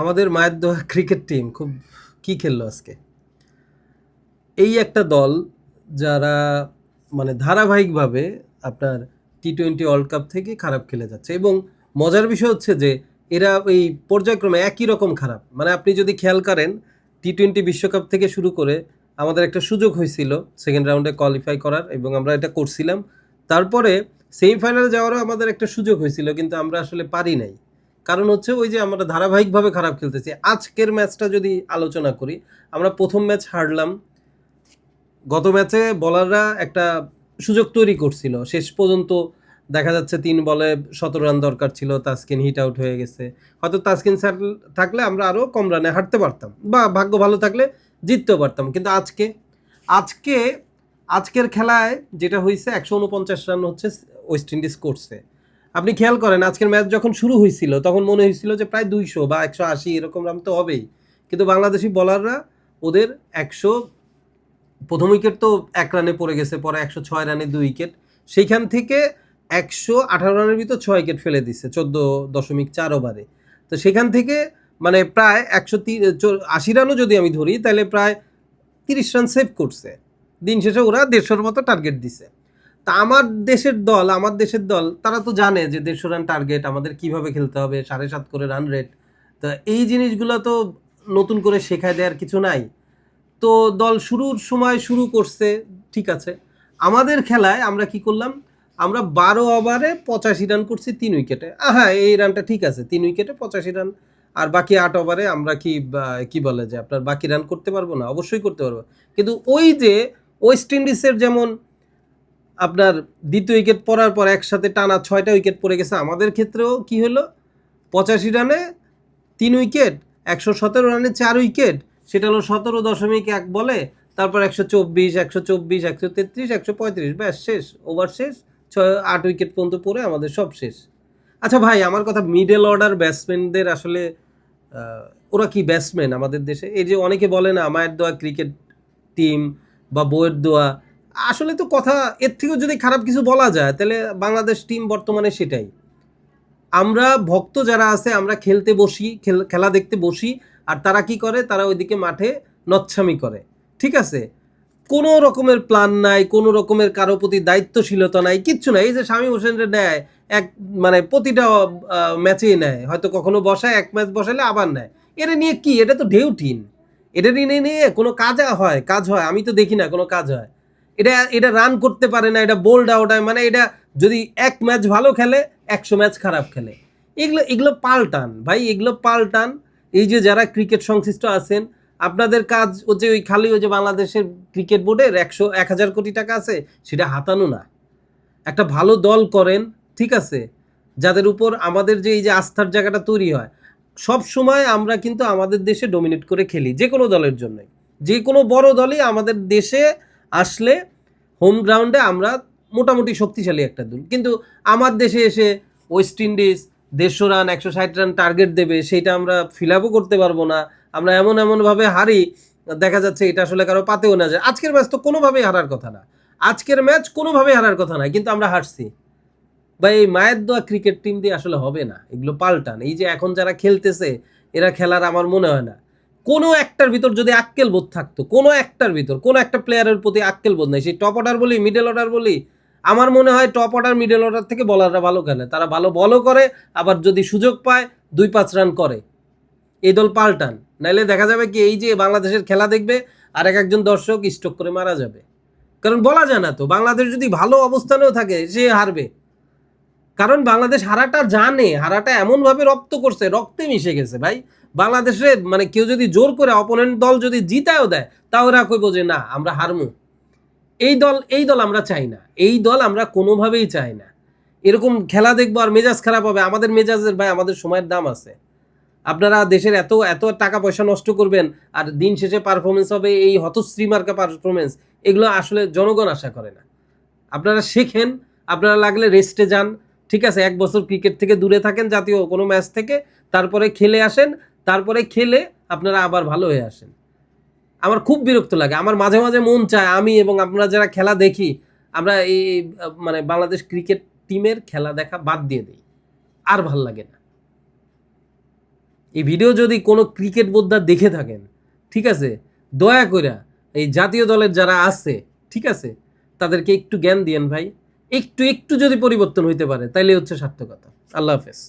আমাদের মায়ের দোয়া ক্রিকেট টিম খুব কি খেললো আজকে? এই একটা দল যারা মানে ধারাবাহিকভাবে আপনার টি টোয়েন্টি ওয়ার্ল্ড কাপ থেকে খারাপ খেলে যাচ্ছে এবং মজার বিষয় হচ্ছে যে এরা এই পর্যায়ক্রমে একই রকম খারাপ। মানে আপনি যদি খেয়াল করেন টি টোয়েন্টি বিশ্বকাপ থেকে শুরু করে আমাদের একটা সুযোগ হয়েছিল সেকেন্ড রাউন্ডে কোয়ালিফাই করার এবং আমরা এটা করছিলাম। তারপরে সেমিফাইনাল যাওয়ারও আমাদের একটা সুযোগ হয়েছিল কিন্তু আমরা আসলে পারি নাই। কারণ হচ্ছে ওই যে আমরা ধারাবাহিকভাবে খারাপ খেলতেছি। আজকের ম্যাচটা যদি আলোচনা করি, আমরা প্রথম ম্যাচ হারলাম। গত ম্যাচে বলাররা একটা সুযোগ তৈরি করছিল। শেষ পর্যন্ত দেখা যাচ্ছে তিন বলে সতেরো রান দরকার ছিল, তাসকিন হিট আউট হয়ে গেছে। হয়তো তাসকিন স্যার থাকলে আমরা আরও কম রানে হারতে পারতাম বা ভাগ্য ভালো থাকলে জিততেও পারতাম। কিন্তু আজকে আজকে, আজকের খেলায় যেটা হয়েছে একশো উনপঞ্চাশ রান হচ্ছে ওয়েস্ট ইন্ডিজ করছে। আপনি খেয়াল করেন, আজকের ম্যাচ যখন শুরু হয়েছিল তখন মনে হয়েছিল যে প্রায় দুইশো বা একশো আশি এরকম রান তো হবেই। কিন্তু বাংলাদেশি বলাররা ওদের একশো, প্রথম উইকেট তো এক রানে পড়ে গেছে, পরে একশো ছয় রানে দুই উইকেট সেইখান থেকে একশো আঠারো রানের ভিতর ছয় উইকেট ফেলে দিচ্ছে চোদ্দ দশমিক চার ওভারে তো সেখান থেকে মানে প্রায় একশো আশি রানও যদি আমি ধরি, তাহলে প্রায় তিরিশ রান সেভ করছে। দিন শেষে ওরা দেড়শোর মতো টার্গেট দিছে। তা আমার দেশের দল, আমার দেশের দল, তারা তো জানে যে দেড়শো রান টার্গেট আমাদের কীভাবে খেলতে হবে, সাড়ে সাত করে রান রেট তা এই জিনিসগুলো তো নতুন করে শেখায় দেওয়ার কিছু নাই। তো দল শুরুর সময় শুরু করছে, ঠিক আছে। আমাদের খেলায় আমরা কি করলাম, আমরা বারো ওভারে পঁচাশি রান করছি তিন উইকেটে। হ্যাঁ এই রানটা ঠিক আছে, তিন উইকেটে পঁচাশি রান আর বাকি আট ওভারে আমরা কি কি বলে যে আপনার বাকি রান করতে পারব না? অবশ্যই করতে পারব। কিন্তু ওই যে ওয়েস্ট ইন্ডিজের যেমন আপনার দ্বিতীয় উইকেট পড়ার পর একসাথে টানা ছয়টা উইকেট পড়ে গেছে। আমাদের ক্ষেত্রেও কি হলো? পঁচাশি রানে তিন উইকেট একশো সতেরো রানে চার উইকেট সেটা হলো সতেরো দশমিক এক বলে, তারপর একশো চব্বিশ একশো চব্বিশ, একশো তেত্রিশ, একশো পঁয়ত্রিশ, ব্যাস, শেষ ওভার শেষ, ছয়, আট উইকেট পর্যন্ত পড়ে আমাদের সব শেষ। আচ্ছা ভাই, আমার কথা মিডল অর্ডার ব্যাটসম্যানদের আসলে ওরা কি ব্যাটসম্যান আমাদের দেশে? এই যে অনেকে বলে না, মায়ের দোয়া ক্রিকেট টিম বা বইয়ের দোয়া। আসলে তো কথা, এর থেকেও যদি খারাপ কিছু বলা যায়, তাহলে বাংলাদেশ টিম বর্তমানে সেটাই। আমরা ভক্ত যারা আছে, আমরা খেলতে বসি, খেল- দেখতে বসি, আর তারা কি করে? তারা ওইদিকে মাঠে নচ্ছামি করে। ঠিক আছে? কোনো রকমের প্ল্যান নাই, কোনো রকমের কারও প্রতি দায়িত্বশীলতা নাই, কিচ্ছু নাই। এই যে স্বামী হোসেনরে নেয়, এক মানে প্রতিটা ম্যাচেই নেয়। হয়তো কখনো বসায়, এক ম্যাচ বসালে আবার নেয়। এটা নিয়ে কি? এটা তো ঢেউটিন এটা নিয়ে নিয়ে কোনো কাজ হয় কাজ হয়। আমি তো দেখি না কোনো কাজ হয়। এটা এটা রান করতে পারে না, এটা বোল্ড আউট হয় মানে এটা যদি এক ম্যাচ ভালো খেলে, একশো ম্যাচ খারাপ খেলে। এগুলো এগুলো পাল্টান। ভাই, এগুলো পাল্টান। এই যে যারা ক্রিকেট সংশ্লিষ্ট আছেন, আপনাদের কাজ হচ্ছে ওই খালি ওই যে বাংলাদেশের ক্রিকেট বোর্ডের একশো, এক হাজার কোটি টাকা আছে, সেটা হাতানো না। একটা ভালো দল করেন, ঠিক আছে? যাদের উপর আমাদের যে এই যে আস্থার জায়গাটা তৈরি হয়, সব সময় আমরা কিন্তু আমাদের দেশে ডোমিনেট করে খেলি যে কোনো দলের জন্য যে কোনো বড় দলই আমাদের দেশে আসলে হোম গ্রাউন্ডে আমরা মোটামুটি শক্তিশালী একটা দল। কিন্তু আমার দেশে এসে ওয়েস্ট ইন্ডিজ দেড়শো রান একশো ষাট রান টার্গেট দেবে, সেটা আমরা ফিল আপও করতে পারব না। আমরা এমন এমনভাবে হারি, দেখা যাচ্ছে এটা আসলে কারও পাতেও না যায়। আজকের ম্যাচ তো কোনোভাবেই হারার কথা না। আজকের ম্যাচ কোনোভাবেই হারার কথা না, কিন্তু আমরা হারছি। বা এই মায়ের দোয়া ক্রিকেট টিম দিয়ে আসলে হবে না। এগুলো পাল্টান। এই যে এখন যারা খেলতেছে, এরা খেলার আমার মনে হয় না। কোনো একটার ভিতর যদি আক্কেল বোধ থাকতো, কোনো একটার ভিতর, কোনো একটা প্লেয়ারের প্রতি আক্কেল বোধ নেই। সেই টপ অর্ডার বলি মিডল অর্ডার বলি, আমার মনে হয় টপ অর্ডার মিডল অর্ডার থেকে বলাররা ভালো খেলে। তারা ভালো বলও করে, আবার যদি সুযোগ পায়, দুই পাঁচ রান করে। এই দল পাল্টান। নাইলে দেখা যাবে কি, এই যে বাংলাদেশের খেলা দেখবে, আর এক একজন দর্শক স্ট্রোক করে মারা যাবে। কারণ বলা যায় না তো, বাংলাদেশ যদি ভালো অবস্থানেও থাকে, সে হারবে। কারণ বাংলাদেশ হারাটা জানে, হারাটা এমনভাবে রক্ত করছে, রক্তে মিশে গেছে ভাই। বাংলাদেশে মানে কেউ যদি জোর করে অপোনেন্ট দল যদি জিতাও দেয় তা ওরা কইব যে না, আমরা হারমু। এই দল এই দল আমরা চাই না, এই দল আমরা কোনোভাবেই চাই না। এরকম খেলা দেখব আর মেজাজ খারাপ হবে, আমাদের মেজাজের ভাই, আমাদের সময়ের দাম আছে। আপনারা দেশের এত এত টাকা পয়সা নষ্ট করবেন আর দিন শেষে পারফরমেন্স হবে এই হতশ্রী মার্কা পারফরমেন্স এগুলো আসলে জনগণ আশা করে না। আপনারা শেখেন, আপনারা লাগলে রেস্টে যান ঠিক আছে, এক বছর ক্রিকেট থেকে দূরে থাকেন জাতীয় কোনো ম্যাচ থেকে, তারপরে খেলে আসেন, তারপরে খেলে আপনারা আবার ভালো হয়ে আসেন। আমার খুব বিরক্ত লাগে, আমার মাঝে মাঝে মন চায় আমি এবং আমরা যারা খেলা দেখি, আমরা এই মানে বাংলাদেশ ক্রিকেট টিমের খেলা দেখা বাদ দিয়ে দিই, আর ভালো লাগে না। এই ভিডিও যদি কোনো ক্রিকেট বোদ্ধা দেখে থাকেন, ঠিক আছে, দয়া করে এই জাতীয় দলের যারা আছে, ঠিক আছে, তাদেরকে একটু জ্ঞান দিয়েন ভাই। একটু একটু যদি পরিবর্তন হইতে পারে তাইলে হচ্ছে সার্থকতা। আল্লাহ হাফেজ।